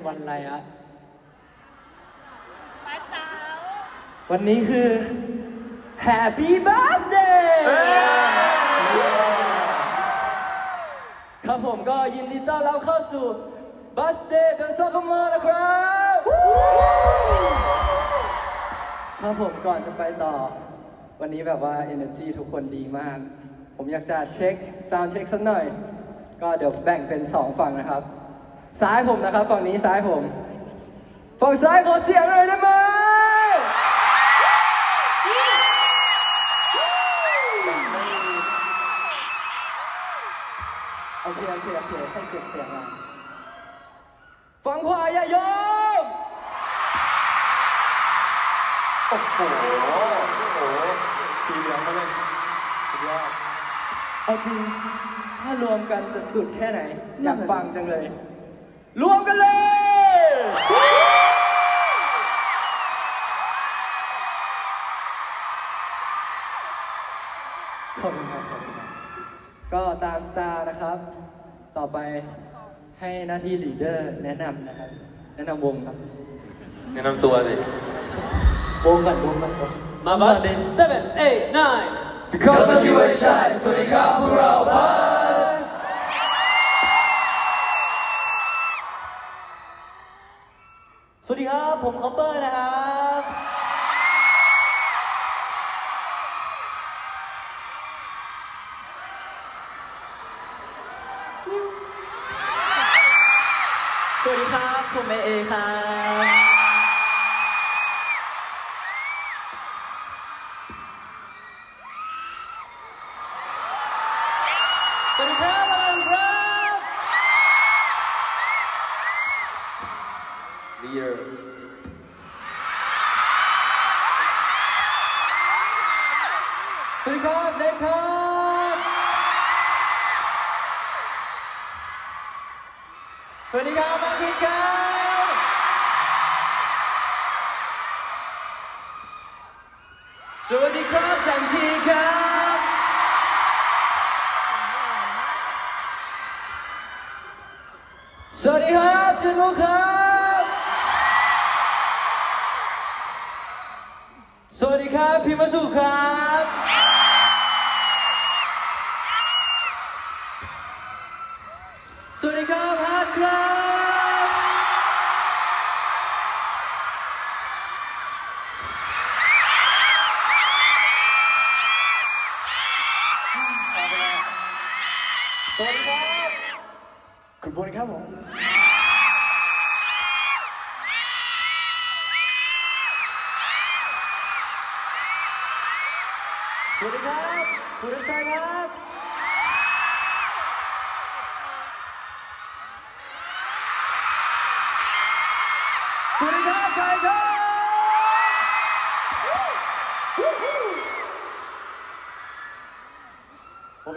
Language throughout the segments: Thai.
เป็นวันอะไรอะป้าเจ้าวันนี้คือ Happy Birthday ครับผมก็ยินดีต้อนรับเข้าสู่ Birthday เดอะซอฟมอร์นะครับครับผมก่อนจะไปต่อ วันนี้แบบว่า Energy ทุกคนดีมาก ผมอยากจะเช็ค Sound เช็คสักหน่อย ก็เดี๋ยวแบ่งเป็น 2 ฝั่งนะครับ ซ้ายผมนะครับ ฝั่งนี้ซ้ายผม ฝั่งซ้ายขอเสียงหน่อยได้ไหมโอเคโอเคโอเคให้เก็บเสียงมาฝั่งขวาอย่ายอมโอ้โหโอ้โหสีเหลืองมาเลยสุดยอดเอาจริงถ้ารวมกันจะสุดแค่ไหนอยากฟังจังเลย รวมกันเลย ขอบคุณครับขอบคุณครับก็ตามสไตล์นะครับ ต่อไปให้หน้าที่ลีดเดอร์แนะนำนะครับ แนะนำวงครับ แนะนำตัวสิ วงกันวงกันวง มาบัส seven eight nine Because of you I shine สวัสดีครับพวกเราบัส ผมคอปเปอร์นะครับสวัสดีครับ ผมเอเอครับ สวัสดีครับจันทีครับ สวัสดีครับจินุครับ สวัสดีครับพี่มาสุครับ คุณพลครับผมสวัสดีครับคุณชัยครับ สวัสดีครับชัยครับ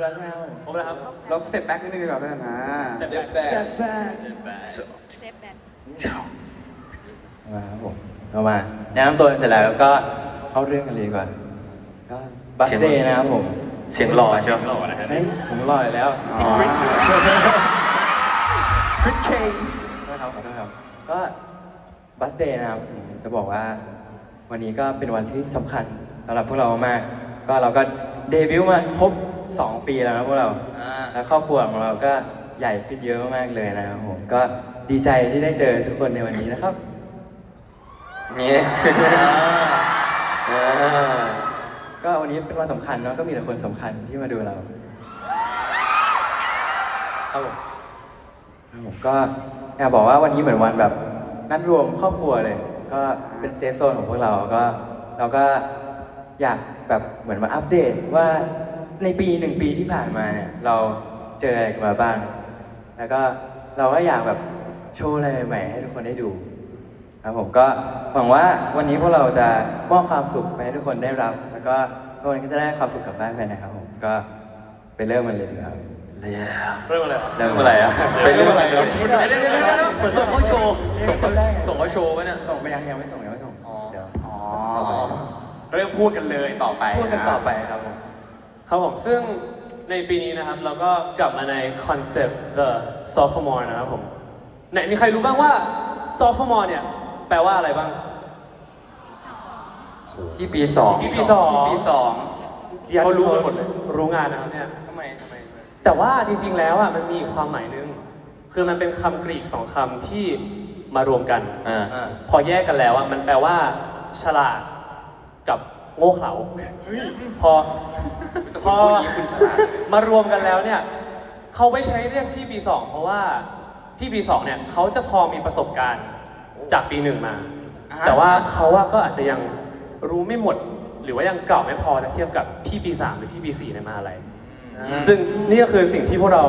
แล้วใช่ไหมครับผมครบแล้วครับเราสเต็ปแบ็กนิดนึงดีกว่าเพื่อนนะ Step back Step back เซฟแบบมาครับผมเรามาแนะนำตัวกันเสร็จแล้วก็เข้าเรื่องกันเลยดีกว่าก็บัสเดย์นะครับผมเสียงหล่อเชียวเฮ้ยผมหล่ออยู่แล้วอ๋อคริสคริสเคขอโทษครับขอโทษครับก็บัสเดย์นะครับผมจะบอกว่า วันนี้ก็เป็นวันที่สำคัญสำหรับพวกเรามาก ก็เราก็เดบิวต์มาครบ 2 ปีแล้วนะพวกเรา อ่า แล้วครอบครัวของเราก็ใหญ่ขึ้นเยอะมากเลยนะครับผม ก็ดีใจที่ได้เจอทุกคนในวันนี้นะครับ นี่ อ่าก็วันนี้เป็นวันสำคัญเนาะ ก็มีแต่คนสำคัญที่มาดูเรา ครับผมครับผมก็อยากบอกว่าวันนี้เหมือนวันแบบนัดรวมครอบครัวเลย ก็เป็นเซฟโซนของพวกเรา ก็เราก็อยากแบบเหมือนมาอัปเดตว่า ในปีหนึ่งปีที่ผ่านมาเนี่ย เราเจออะไรกันมาบ้าง แล้วก็เราก็อยากแบบโชว์อะไรใหม่ๆให้ทุกคนได้ดูครับผมก็หวังว่าวันนี้พวกเราจะมอบความสุขไปให้ทุกคนได้รับ แล้วก็ทุกคนก็จะได้ความสุขกลับบ้านไปนะครับผมก็ไปเริ่มมันเลยดีกว่าครับเริ่มอะไรเริ่มเมื่อไหร่อะไปเรื่องอะไรเดี๋ยวเดี๋ยวเดี๋ยวเดี๋ยวเหมือนส่งเขาโชว์ส่งเขาได้ส่งเขาโชว์ปะเนี่ยส่งไปยังยังไม่ส่งยังไม่ส่งอ๋อเดี๋ยวอ๋อเริ่มพูดกันเลยต่อไปพูดกันต่อไปครับผม ครับผมซึ่งในปีนี้นะครับ เราก็กลับมาในคอนเซปต์ the sophomore นะครับผมไหนมีใครรู้บ้างว่า sophomore เนี่ย แปลว่าอะไรบ้าง ที่ปีสองที่ปีสองปีสองเขารู้กันหมดเลย รู้งานนะครับเนี่ยทำไมทำไม แต่ว่าจริงๆ แล้วอะมันมีอีกความหมายหนึง คือมันเป็นคำกรีกสองคำที่มารวมกัน อ่า พอแยกกันแล้วอะมันแปลว่า ฉลาดกับ โง่เขลาพอพอมารวมกันแล้วเนี่ยเขาไม่ใช้เรียกพี่ปีสองเพราะว่าพี่ปีสองเนี่ยเขาจะพอมีประสบการณ์จากปีหนึ่งมาอ่าฮะแต่ว่าเขาอะก็อาจจะยังรู้ไม่หมด หรือว่ายังเก่าไม่พอจะเทียบกับพี่ปีสามหรือพี่ปีสี่ในมหาลัยซึ่งนี่ก็คือสิ่งที่พวกเรา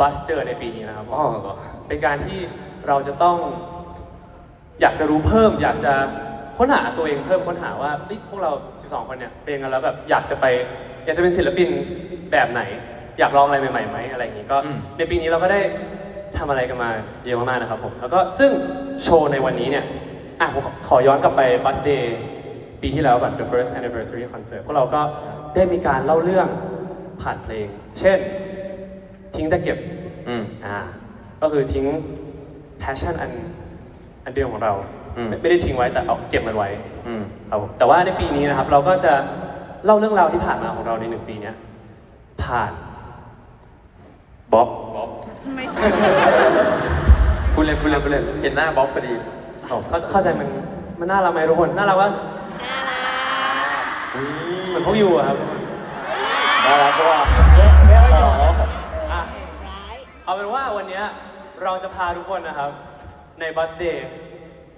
บัสเจอในปีนี้นะครับอ๋อเหรอเป็นการที่เราจะต้อง อยากจะรู้เพิ่มอยากจะ ค้นหาตัวเองเพิ่มค้นหาว่าเฮ้ยพวกเรา 12 คนเนี่ยเป็นกันแล้วแบบอยากจะไป อยากจะเป็นศิลปินแบบไหน อยากลองอะไรใหม่ๆไหมอะไรอย่างนี้ก็อืม ในปีนี้เราก็ได้ทำอะไรกันมาเยอะมากๆนะครับผมแล้วก็ซึ่งโชว์ในวันนี้เนี่ยอะผมขอขอย้อนกลับไปบัสเดย์ปีที่แล้วแบบ the first anniversary concert พวกเราก็ได้มีการเล่าเรื่องผ่านเพลง เช่น ทิ้งตะเก็บ อืม อ่าก็คือทิ้ง passion อันอันเดิมของเรา อืมไม่ไม่ได้ทิ้งไว้แต่เอาเก็บมันไว้อืม ครับผมแต่ว่าในปีนี้นะครับ เราก็จะเล่าเรื่องราวที่ผ่านมาของเราในหนึ่งปีเนี้ยผ่านบ๊อบไม่พูดเล่นพูดเล่นพูดเล่นเห็นหน้าบ๊อบพอดี เข้าเข้าใจมันมันน่ารักไหมทุกคนน่ารักวะน่ารักเหมือนพวกยูอะครับน่ารักว่าอ๋ออะ ร้าย เอาเป็นว่าวันเนี้ยเราจะพาทุกคนนะครับ ในบัสเดย์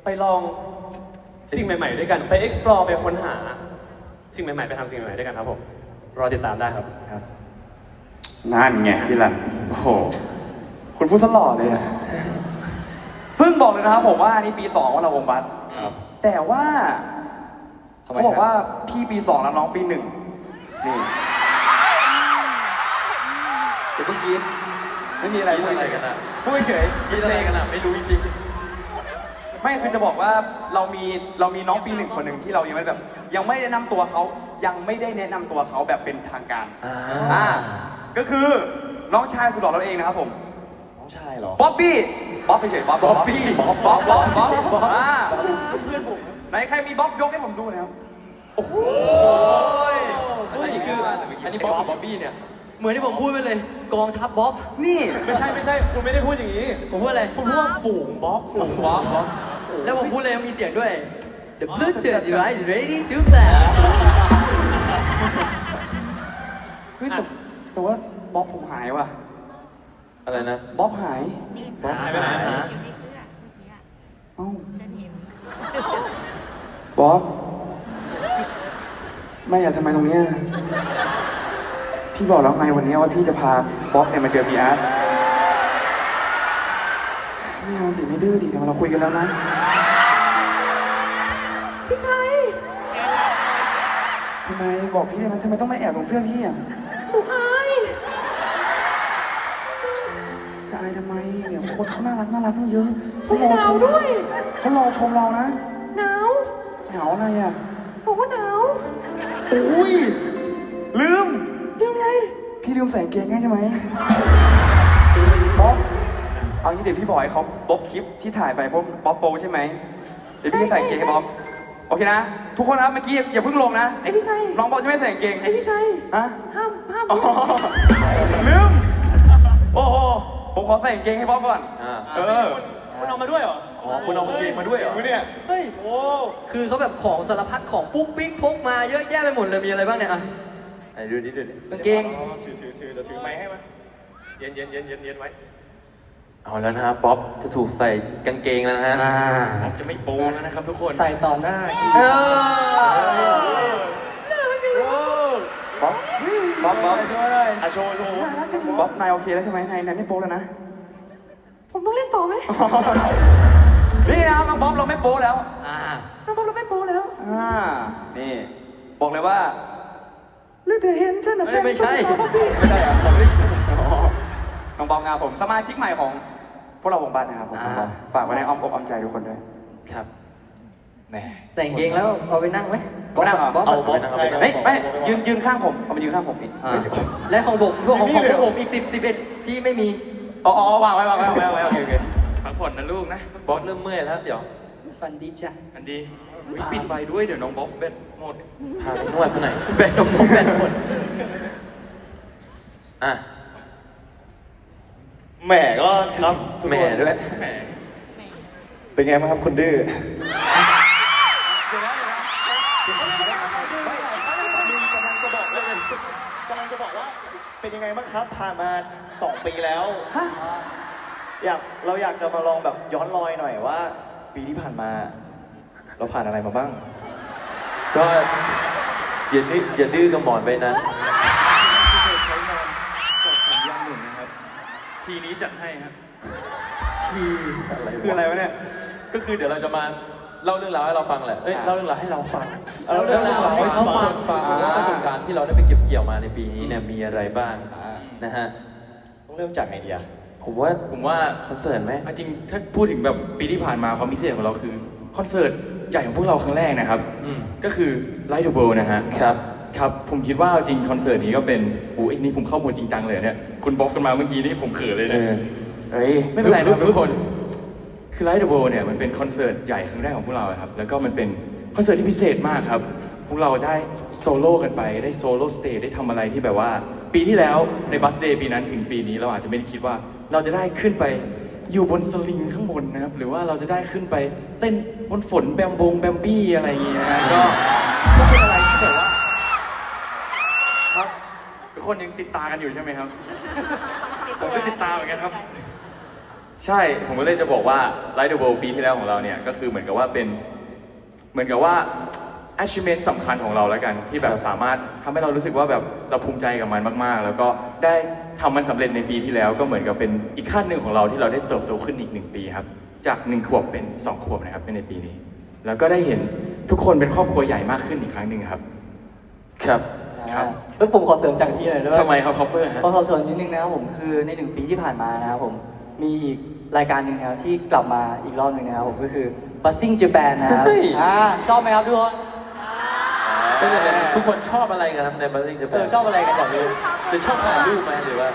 ไปลองสิ่งใหม่ ๆ ด้วยกัน ไป explore ไปค้นหา สิ่งใหม่ ๆ ไปทำสิ่งใหม่ ๆ ด้วยกันครับผม รอติดตามได้ครับ ครับนั่นไงพี่ลันโอ้โห คุณพูดสลอดเลยอะซึ่งบอกเลยนะครับผมว่านี่ปีสองว่าเราวงบัสครับ แต่ว่าทำไมเขาบอกครับว่าพี่ปีสองแล้วน้องปีหนึ่งนี่เดี๋ยวเพิ่งกรีดไม่มีอะไรพูดเฉยกันอะๆพูดเฉยๆ คิดอะไรกันอะไม่รู้จริง ไม่คือจะบอกว่าเรามีเรามีน้องปีหนึ่งคนหนึ่งที่เรายังไม่แบบ ยังไม่ได้แนะนำตัวเขายังไม่ได้แนะนำตัวเขาแบบเป็นทางการอ่า อ่าก็คือน้องชายสุดหล่อเราเองนะครับผมน้องชายเหรอ บ๊อบบี้บ๊อบไปเฉยบ๊อบบ๊อบบี้บ๊อบบ๊อบบ๊อบบ๊อบบ๊อบ อ่าเพื่อนผมไหนใครมีบ๊อบยกให้ผมดูหนะครับโอ้โหอันนี้คืออันนี้บ๊อบหรือบ๊อบบี้เนี่ย เหมือนที่ผมพูดไปเลย กองทัพบ๊อบนี่ ไม่ใช่ไม่ใช่ คุณไม่ได้พูดอย่างนี้ ผมพูดอะไร คุณพูดว่าฝูงบ๊อบฝูงบ๊อบ แล้วผมพูดเลยมีเสียงด้วย The Bluetooth device is ready to pair เฮ้ยแต่แต่ว่าบ๊อบผมหายว่ะ อะไรนะ บ๊อบหายนี่บ๊อบหายไปไหนอยู่ในฮะเสื้อเมื่อกี้อะเอ้าฉันเห็นบ๊อบไม่อะทำไมตรงเนี้ยพี่บอกแล้วไงวันเนี้ยว่าพี่จะพาบ๊อบเนี่ยมาเจอพี่อาร์ตไม่เอาสิไม่ ดื้อดิแต่เราคุยกันแล้วนะ พี่ชัยทำไมบอกพี่ได้ไหมทำไมต้องมาแอบตรงเสื้อพี่อะหนูอายจะอายทำไมเนี่ยคนเขาน่ารักน่ารักตั้งเยอะเขารอชมด้วยเขารอชมเรานะหนาวหนาวอะไรอะบอกว่าหนาวโอ้ยลืมเรื่องอะไรพี่ลืมใส่กางเกงให้ใช่ไหมบ๊อบ เอางี้เดี๋ยวพี่บอกให้เขาบ๊อบคลิปที่ถ่ายไปเพราะบ๊อบโปใช่ไหมเดี๋ยวพี่จะใส่กางเกงให้บ๊อบโอเคนะ ทุกคนนะครับเมื่อกี้อย่าเพิ่งลงนะไอพี่ชัยน้องบ๊อบจะไม่ใส่กางเกงไอพี่ชัยฮะห้ามห้ามอ๋อลืมโอ้โหผมขอใส่กางเกงให้บ๊อบก่อนอ่าเออคุณเอามาด้วยเหรออ๋อคุณเอากางเกงมาด้วยเหรอเนี่ยเฮ้ยโอ้คือเขาแบบของสารพัดของปุ๊กปิ๊กพกมาเยอะแยะไปหมดเลยมีอะไรบ้างเนี่ยอะไหนดูดิดูดิกางเกงถือถือถือเดี๋ยวถือไม้ให้มาเย็นเย็นเย็นเย็นเย็นไว้ เอาแล้วนะครับบ๊อบจะถูกใส่กางเกงแล้วนะฮะ อ่าบ๊อบจะไม่โป้แล้วนะครับทุกคนใส่ต่อหน้าเออบ๊อบบ๊อบบ๊อบช่วยเลยอะโชว์โชว์บ๊อบนายโอเคแล้วใช่ไหมนายนายไม่โป๊แล้วนะ ผมต้องเล่นต่อไหมนี่นะครับน้องบ๊อบเราไม่โป๊แล้วอ่าน้องบ๊อบเราไม่โป๊แล้ว อ่า นี่ บอกเลยว่าหรือเธอเห็นฉันนะเอ้ยไม่ใช่เป็นตุ๊กตาบ๊อบบี้ ไม่ได้เหรอผมไม่ใช่ อ๋อน้องบ๊อบงานผมสมาชิกใหม่ของ พวกเราวงบ้านนะครับผมน้องบ๊อบฝากไว้ในอ้อมอกอ้อมใจทุกคนด้วย ครับแหม ใส่กางเกงแล้วเอาไปนั่งไหมมานั่งเหรอบ๊อบเอาบ๊อบใช่เฮ้ยไม่ยืนยืนข้างผมเอามายืนข้างผมพี่อ่าและของผมพวกของของพวกผมอีกสิบสิบเอ็ดที่ไม่มีอ๋ออ๋อวางไว้วางไว้วางไว้วางไว้โอเคโอเคพักผ่อนนะลูกนะบอสเริ่มเมื่อยแล้วเดี๋ยว ฟันดีจ้ะอันดีอุ๊ยปิดไฟด้วยเดี๋ยวน้องบ๊อบเบ็ดหมด พาไปนวดซะหน่อยแบนนมแบนหมดอะ แหมก็ครับทุกแหม่คนด้วยเป็นไงบ้างครับคุณดื้อกำลังจะบอกว่ากำลังจะบอกว่า เป็นยังไงบ้างครับ ผ่านมาสองปีแล้ว ฮะ อยากเราอยากจะมาลองแบบย้อนรอยหน่อยว่า ปีที่ผ่านมา เราผ่านอะไรมาบ้าง ก็อย่าดื้ออย่าดื้อกับหมอนไปนั้น ที่เคยใช้นอนกอดสัญญาณหนึ่งนะครับ ทีนี้จัดให้ครับคืออะไรวะเนี่ย ก็คือเดี๋ยวเราจะมาเล่าเรื่องราวให้เราฟังแหละ เอ้ยอะเล่าเรื่องราวให้เราฟังเล่าเรื่องราวให้เขาฟังฟังว่าประสบการณ์ที่เราได้ไปเก็บเกี่ยวมาในปีนี้เนี่ยมีอะไรบ้างอ่านะฮะ ต้องเริ่มจากไงดีอะผมว่าผมว่า คอนเสิร์ตไหมเอาจริงถ้าพูดถึงแบบปีที่ผ่านมาความพิเศษของเราคือ คอนเสิร์ตใหญ่ของพวกเราครั้งแรกนะครับ อืม ก็คือ Light the World นะฮะ ครับ ครับผมคิดว่าเอาจริงคอนเสิร์ตนี้ก็เป็นอู้อันนี้ผมเข้าโหมดจริงจังเลยเนี่ยคุณบล็อกกันมาเมื่อกี้นี่ผมเขินเลยเอเนี่ย อเฮ้ยไม่เป็นไรนะครับทุกคน คือ Light the World เนี่ยมันเป็นคอนเสิร์ตใหญ่ครั้งแรกของพวกเราครับ แล้วก็มันเป็นคอนเสิร์ตที่พิเศษมากครับ พวกเราได้โซโล่กันไป ได้โซโล่สเตจได้ทำอะไรที่แบบว่า ปีที่แล้วในบัสเดย์ปีนั้นถึงปีนี้เราอาจจะไม่ได้คิดว่า เราจะได้ขึ้นไปอยู่บนสลิงข้างบนนะครับ หรือว่าเราจะได้ขึ้นไปเต้นบนฝนแบมบงแบมบี้อะไรอย่างเงี้ยนะก็ก็เป็นอะไร คนยังติดตามกันอยู่ใช่ไหมครับ ผมก็ติดตามเหมือนกันครับ ใช่ผมก็เลยจะบอกว่า Light the World ปีที่แล้วของเราเนี่ย ก็คือเหมือนกับว่าเป็น เหมือนกับว่า achievement สำคัญของเราแล้วกัน ที่แบบครับสามารถทำให้เรารู้สึกว่าแบบเราภูมิใจกับมันมาก ๆ แล้วก็ได้ทำมันสำเร็จในปีที่แล้ว ก็เหมือนกับเป็นอีกขั้นหนึ่งของเราที่เราได้เติบโตขึ้นอีกหนึ่งปีครับ จากหนึ่งขวบเป็นสองขวบนะครับในปีนี้ แล้วก็ได้เห็นทุกคนเป็นครอบครัวใหญ่มากขึ้นอีกครั้งหนึ่งครับ ครับ ครับเฮ้ยผมขอเสริมจากที่หน่อยด้วยทำไมครับคอปเปอร์ฮะขอเสริมนิดนึงนะครับผมคือในหนึ่งปีที่ผ่านมานะครับผมมีอีกรายการหนึ่งนะครับที่กลับมาอีกรอบหนึ่งนะครับผมก็คือ Buzzing Japan นะครับเฮ้ย อ่าชอบไหมครับทุกคนเป็นยังไงทุกคนชอบอะไรกันครับในบัสซิ่งจะเออชอบอะไรกันแบบนี้หรือชอบถ่ายรูปไหมหรือว่า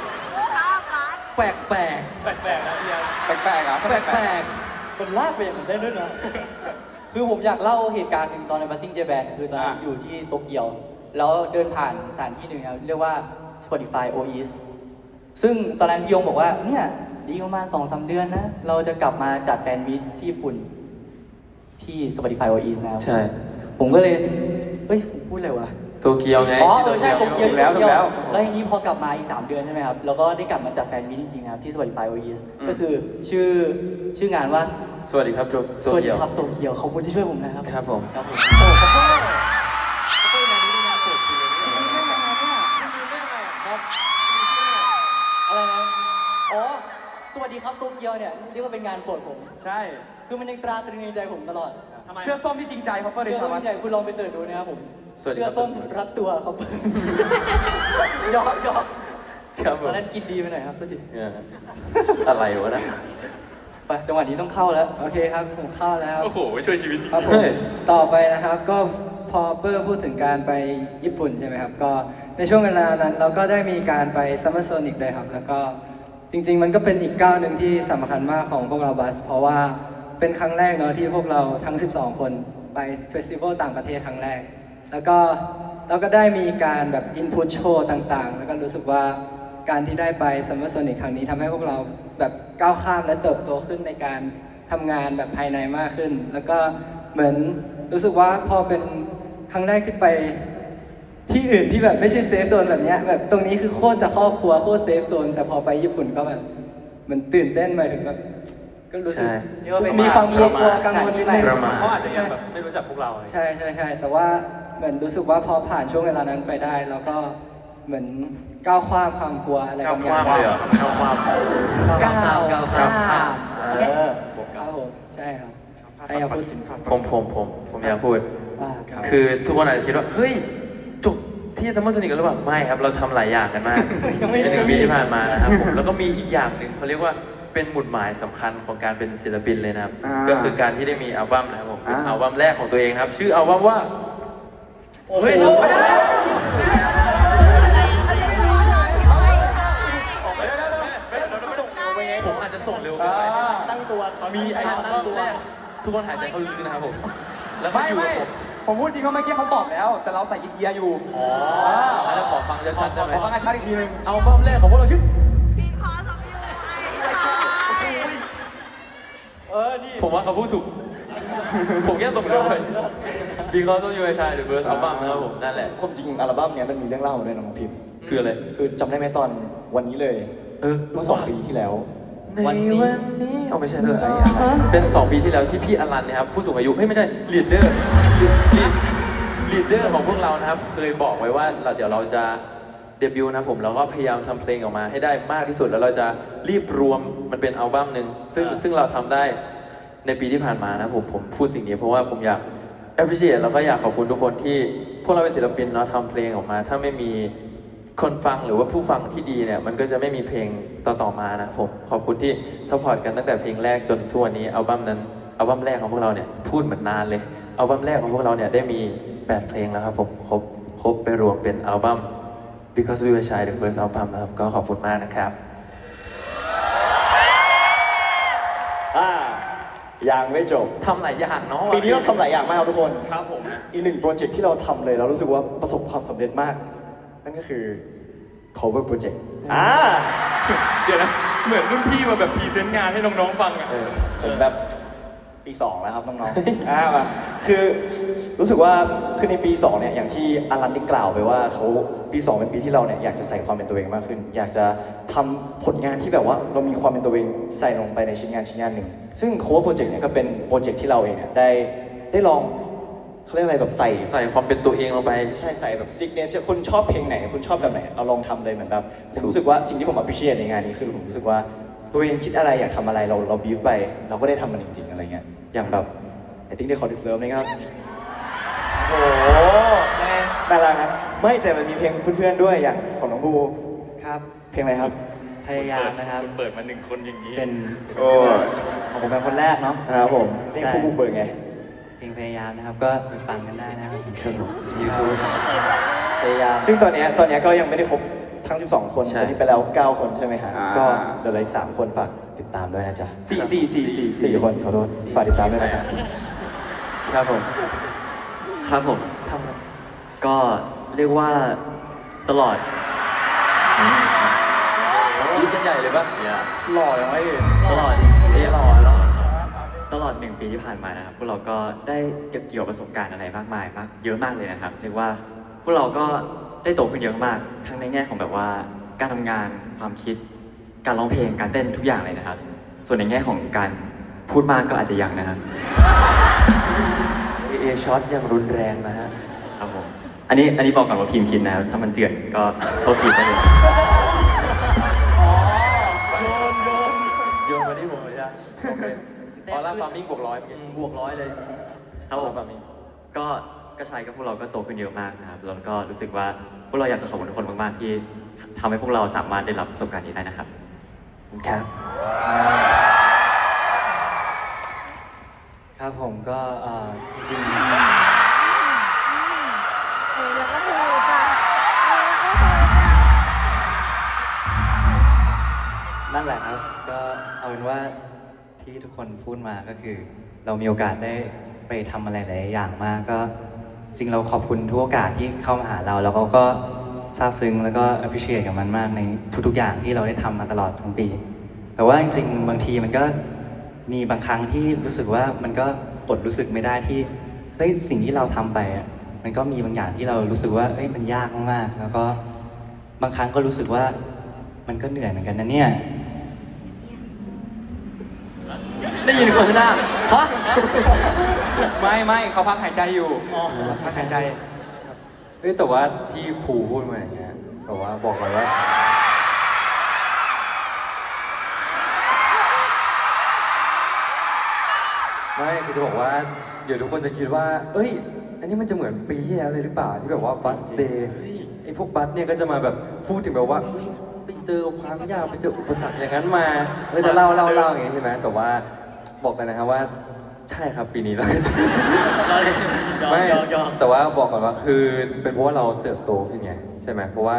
แปลกแปลกแปลกๆนะพี่ยาแปลกๆอะแปลกแปลกๆมันลากไปอย่างนั้นได้ด้วยนะ คือผมอยากเล่าเหตุการณ์หนึ่งตอนใน Buzzing Japan คือตอนนั้นอยู่ที่โตเกียว แล้วเดินผ่านสถานที่หนึ่งนะครับเรียกว่า Spotify OIS ซึ่งตอนนั้นพี่ยงบอกว่าเนี่ยดีประมาณสองสาเดือนนะ เราจะกลับมาจัดแฟนมิตที่ญี่ปุ่นที่ Spotify OIS นะครับ ใช่ ผมก็เลยเฮ้ยผมพูดอะไรวะโตเกียวไงอ๋อเออใช่โตเกียวถูกแล้วถูกแล้ว แล้วทีนี้พอกลับมาอีก 3 เดือนใช่ไหมครับ แล้วก็ได้กลับมาจัดแฟนมิตจริงๆนะครับที่ Spotify OIS ก็คือชื่อชื่องานว่าสวัสดีครับโตโตสวัสเกีดียว ครับโตเกียวขอบคุณที่ช่วยผมนะครับ ครับผม ครับผมโอ้ขอบคุณ วัสดีครับโตเกียวเนี่ยเรียกว่าเป็นงานโปรดผม ใช่ คือมันยังตราตรึงในใจผมตลอดเสื้อส้มที่จริงใจเขาเปิดเสื้ในอชาส้มวัตใหญ่คุณลองไปเสิร์ชดูนะครับผมสวัสดีเสื้คอรับส้มรัดตัวครับ ยอกยอกครับผตอมนนั้นกินดีไปหน่อยครับพอดีเอออะไรวะนะ ไปจังหวะนี้ต้องเข้าแล้ว โอเคครับ ผมเข้าแล้ว โอ้โห ช่วยชีวิตจริง ครับผเฮ้มย ต่อไปนะครับก็พอเปอร์พูดถึงการไปญี่ปุ่นใช่ไหมครับ ก็ในช่วงเวลานั้นเราก็ได้มีการไปซัมเมอร์โซนิกเลยครับ แล้วก็ จริง ๆ มันก็เป็นอีกก้าวหนึ่งที่สำคัญมากของพวกเราบัส เพราะว่าเป็นครั้งแรกเนาะที่พวกเราทั้ง 12 คนไปเฟสติวัลต่างประเทศครั้งแรก แล้วก็เราก็ได้มีการแบบอินพุตโชว์ต่างๆ แล้วก็รู้สึกว่าการที่ได้ไปซัมเมอร์โซนิกครั้งนี้ทำให้พวกเราแบบก้าวข้ามและเติบโตขึ้นในการทำงานแบบภายในมากขึ้น แล้วก็เหมือนรู้สึกว่าพอเป็นครั้งแรกที่ไป อื่นที่แบบไม่ใช่เซฟโซนแบบเนี้ยแบบตรงนี้คือโคตรจะครอบครัวโคตรเซฟโซนแต่พอไปญี่ปุ่นก็แบบเหมือนตื่นเต้นหมายถึงแบบก็รู้สึกใช่ เรียกว่าเป็นมีความกลัวกลัวกังวลนิดนึง ประมาท เขาอาจจะยังแบบไม่รู้จักพวกเราเลยใช่ใช่ใช่แต่ว่าเหมือนรู้สึกว่าพอผ่านช่วงเวลานั้นไปได้ แล้วก็เหมือนก้าวข้ามความกลัวอะไรก้าวบางอข้าย่ามงเลยเหรอก้าวข้าม ก้าวข้ามก้าวข้าม เออครับผมใช่ครับใครอยากพูดถึงผมผมผมผมอยากพูด ว่าครับคือทุกคนอาจจะคิดว่า เฮ้ยจบ ที่ซัมเมอร์โซนิกกันหรือเปล่าไม่ครับ เราทำหลายอย่างกันมากยังไม่ ในหนึ่งยังไม่ปีที่ผ่านมานะครับผมแล้วก็มีอีกอย่างหนึ่งเขาเรียกว่าเป็นหมุดหมายสำคัญของการเป็นศิลปินเลยนะครับ อ่าก็คือการที่ได้มีอัลบั้มนะครับผมเป็นอ่า อัลบั้มแรกของตัวเองนะครับ ชื่ออัลบั้มว่าเฮ้ยผมอาจจะส่งเร็วเกินไปตั้งตัวมีอัลบั้มแรกทุกคนหายใจเข้าลึกๆนะครับผม แล้วก็ไม่อยู่ไม่กับผม ผมพูดจริงว่าเมื่อกี้เขาตอบแล้ว แต่เราใส่อินเอียร์อยู่อ๋อแล้วขอฟังชัดๆได้ไหมขอฟังกันชัดอีกทีหนึงอัลบั้มแรกของพวกเราชื่อพี่ขอสองพี่เออนี่ผมว่าเขาพูดถูก ผมแค่ส่งเร็วไปบีคอต้องยูไอชายหรือเบิร์สอัลบั้มนะครับผมนั่นแหละความจริงอัลบั้มเนี้ยมันมีเรื่องเล่าด้วยนะน้องพิมพ์คืออะไรคือจำได้ไหมตอนวันนี้เลย เออเมื่อสองปีที่แล้ววันนี้เอาไม่ใช่เลยเป็นสองปีที่แล้วที่พี่อลันเนะครับผู้สูงอายุเฮ้ยไม่ใช่ลีดเดอร์ ลีดเดอร์ของพวกเรานะครับ เคยบอกไว้ว่าเราเดี๋ยวเราจะเดบิวต์นะครับผมเราก็พยายามทำเพลงออกมาให้ได้มากที่สุดแล้วเราจะรีบรวมมันเป็นอัลบั้มหนึ่งซึ่งซึ่งเราทำได้ในปีที่ผ่านมานะครับผมผมพูดสิ่งนี้เพราะว่าผมอยาก appreciate แล้วก็อยากขอบคุณทุกคนที่พวกเราเป็นศิลปินเนาะทำเพลงออกมา ถ้าไม่มีคนฟังหรือว่าผู้ฟังที่ดีเนี่ยมันก็จะไม่มีเพลงต่อๆมานะครับผมขอบคุณที่ซัพพอร์ตกันตั้งแต่เพลงแรกจนทุกวันนี้อัลบั้มนั้น อัลบั้มแรกของพวกเราเนี่ยพูดเหมือนนานเลยอัลบั้มแรกของพวกเราเนี่ยได้มี 8 เพลงแล้วครับผมครบครบไปรวมเป็นอัลบั้ม because we were shy the first album นะครับก็ขอบคุณมากนะครับอ่ายังไม่จบ ทำหลายอย่างเนาะปีนี้เราทำหลายอย่างมากครับทุกคน ครับผม อีกหนึ่งโปรเจกต์ที่เราทำเลยเรารู้สึกว่าประสบความสำเร็จมาก นั่นก็คือ cover project อ่า เดี๋ยวนะ เหมือนรุ่นพี่มาแบบพรีเซนต์งานให้น้องๆฟังอะ เออผมแบบ ปีสองแล้วครับน้องๆ อ่ามาคือรู้สึกว่าคือในปีสองเนี่ยอย่างที่อารันได้กล่าวไปว่าเขาปีสองเป็นปีที่เราเนี่ยอยากจะใส่ความเป็นตัวเองมากขึ้น อยากจะทำผลงานที่แบบว่าเรามีความเป็นตัวเองใส่ลงไปในชิ้นงานชิ้นงานหนึ่ง ซึ่ง cover project เนี่ยก็เป็นโปรเจกต์ที่เราเองเนี่ยได้ได้ลองเขาเรียกอะไรแบบใส่ใส่ความเป็นตัวเองลงไป ใช่ใส่แบบซิกเนเจอร์คุณชอบเพลงไหน คุณชอบแบบไหนเอาลองทำเลยเหมือนแบบผมรู้สึกว่าสิ่งที่ผม appreciate ในงานนี้คือผมรู้สึกว่าตัวเองคิดอะไรอยากทำอะไรเราเราบีฟไป เราก็ได้ทำมันจริงๆอะไรเงี้ย อย่างแบบ I think they call this love นะครับ โอ้โหน่ารักนะไม่แต่มันมีเพลงเพื่อนๆด้วยอย่างของน้องบูครับ เพลงอะไรครับ พยายามนะครับคุณเปิดมาหนึ่งคนอย่างนี้ เป็นโอ้ ของผมเป็นคนแรกเนาะครับผมเพลงผู้บุกเบิกไง เพลงพยายามนะครับ ก็ไปฟังกันได้นะครับ YouTube พยายาม ซึ่งตอนเนี้ยตอนเนี้ยก็ยังไม่ได้ครบทั้ง 12 คนใช่ตอนนี้ไปแล้ว 9 คนใช่ไหมฮะอ่า ก็เดี๋ยวเหลืออีก 3 คนฝาก ติดตามด้วยนะจ๊ะสี่สี่สี่สี่สี่คนขอโทษฝากติดตามด้วยนะจ๊ะครับผม ครับผมทำอะไรก็เรียกว่าตลอดคิดกันใหญ่เลยปะหล่อยังไงตลอดเอ้ยหล่อแล้วตลอดหนึ่งปีที่ผ่านมานะครับพวกเราก็ได้เก็บเกี่ยวประสบการณ์อะไรมากมายมากเยอะมากเลยนะครับเรียกว่าพวกเราก็ได้โตขึ้นเยอะมาก ทั้งในแง่ของแบบว่าการทำงานความคิด การร้องเพลงการเต้นทุกอย่างเลยนะครับ ส่วนในแง่ของการพูดมากก็อาจจะยังนะครับเอเอช็อตอย่างรุนแรงนะฮะครับผมอันนี้อันนี้บอกก่อนว่าพิมพ์คิดนะครับถ้ามันเจือนก็โทษพิมพ์ได้เลยโยนโยนโยนมาที่ผมเลยจ้ะโอเคออร่าฟาร์มิงบวกร้อยเมื่อกี้บวกร้อยเลยครับผมฟาร์มิงก็กระชายกับพวกเราก็โตขึ้นเยอะมากนะครับแล้วก็รู้สึกว่าพวกเราอยากจะขอบคุณทุกคนมากๆที่ทำให้พวกเราสามารถได้รับประสบการณ์นี้ได้นะครับ ครับ ครับผมก็เอ่อจริงแล้วก็ถูกจ้ะเออแล้วก็ถูกจ้ะนั่นแหละครับ ก็เอาเป็นว่าที่ทุกคนพูดมาก็คือ เรามีโอกาสได้ไปทำอะไรหลายๆอย่างมากก็ จริงเราขอบคุณทุกโอกาสที่เข้ามาหาเราแล้วเขาก็ ซาบซึ้งแล้วก็ appreciate กับมันมากในทุกๆ อย่างที่เราได้ทำมาตลอดทั้งปี แต่ว่าจริงๆ บางทีมันก็มีบางครั้งที่รู้สึกว่ามันก็อดรู้สึกไม่ได้ที่เฮ้ยสิ่งที่เราทำไปอะมันก็มีบางอย่างที่เรารู้สึกว่าเอ้ยมันยากมากๆแล้วก็บางครั้งก็รู้สึกว่ามันก็เหนื่อยเหมือนกันนะเนี่ย ได้ยินคนข้างหน้าฮะ ไม่ไม่เขาพักหายใจอยู่พักหายใจ เฮ้ยแต่ว่าที่ภูพูดมาอย่างเงี้ยแบบว่าบอกเลยว่า ไม่คือจะบอกว่า เดี๋ยวทุกคนจะคิดว่า เอ้ย อันนี้มันจะเหมือนปีที่แล้วเลยหรือเปล่าที่แบบว่าบัสเดย์ไอ้พวกบัสเนี่ยก็จะมาแบบพูดถึงแบบว่าเฮ้ยไปเจอความยากไปเจออุปสรรคอย่างนั้นมาเออจะเล่าเล่าเล่าอย่างงี้ใช่ไหมแต่ว่าบอกเลยนะครับว่า ใช่ครับปีนี้เรา ไม่แต่ว่าบอกก่อนว่าคือเป็นเพราะว่าเราเติบโตขึ้นไงใช่ไหมเพราะว่า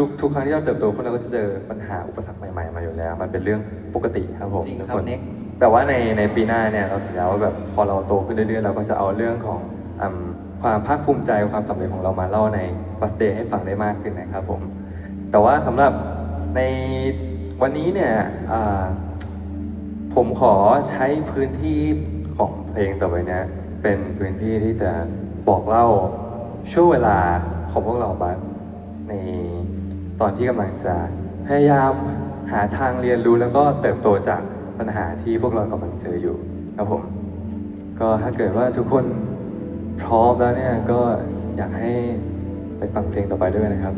ทุกๆทุกครั้งที่เราเติบโตขึ้นเราก็จะเจอปัญหาอุปสรรคใหม่ๆมาอยู่แล้ว มันเป็นเรื่องปกติครับผมจริงทุกครับคน เน็ก แต่ว่าในในปีหน้าเนี่ยเราสัญญาว่าแบบพอเราโตขึ้นเรื่อยๆเราก็จะเอาเรื่องของอืมความภาคภูมิใจความสำเร็จของเรามาเล่าในบัสเดย์ให้ฟังได้มากขึ้นนะครับผม แต่ว่าสำหรับในวันนี้เนี่ยอ่าผมขอใช้พื้นที่ของ เพลงต่อไปเนี้ยเป็นพื้นที่ที่จะบอกเล่าช่วงเวลาของพวกเราบัสในตอนที่กำลังจะพยายามหาทางเรียนรู้แล้วก็เติบโตจากปัญหาที่พวกเรากำลังเจออยู่ครับผม ก็ถ้าเกิดว่าทุกคนพร้อมแล้วเนี่ยก็อยากให้ไปฟังเพลงต่อไปด้วยนะครับ